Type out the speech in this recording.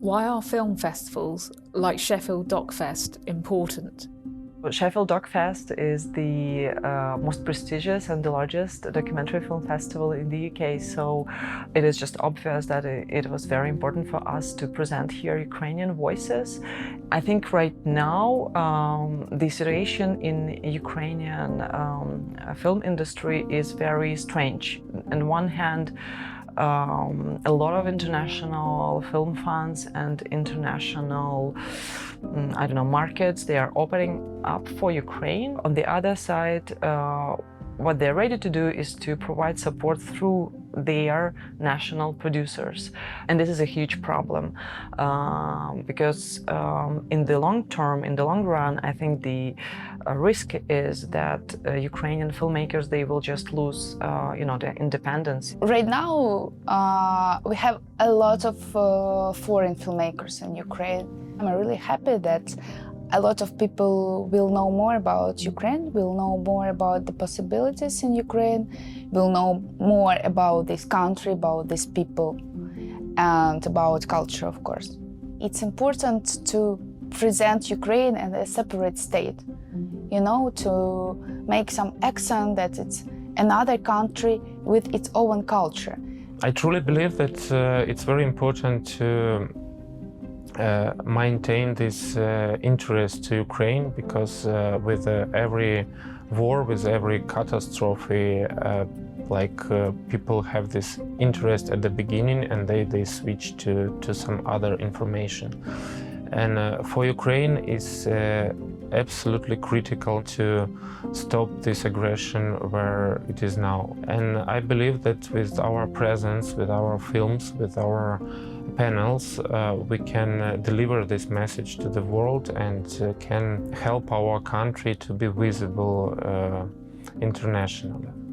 Why are film festivals like Sheffield Docfest important? Sheffield Doc Fest is the uh, most prestigious and the largest documentary film festival in the UK, so it is just obvious that it, it, was very important for us to present here Ukrainian voices. I think right now um, the situation in Ukrainian um, film industry is very strange. On one hand, um, a lot of international film funds and international, mm, I don't know, markets, they are opening up for Ukraine. On the other side, uh, what they're ready to do is to provide support through their national producers. And this is a huge problem um, because um, in the long term, in the long run, I think the uh, risk is that uh, Ukrainian filmmakers, they will just lose, uh, you know, their independence. Right now, uh, we have a lot of uh, foreign filmmakers in Ukraine. I'm really happy that a lot of people will know more about Ukraine, will know more about the possibilities in Ukraine, will know more about this country, about these people, and about culture, of course. It's important to present Ukraine as a separate state, you know, to make some accent that it's another country with its own culture. I truly believe that uh, it's very important to uh, maintain this uh, interest to Ukraine because uh, with uh, every war, with every catastrophe, uh, like uh, people have this interest at the beginning and they, they switch to, to some other information. And for Ukraine, it's absolutely critical to stop this aggression where it is now. And I believe that with our presence, with our films, with our panels, uh, we can uh, deliver this message to the world and uh, can help our country to be visible internationally.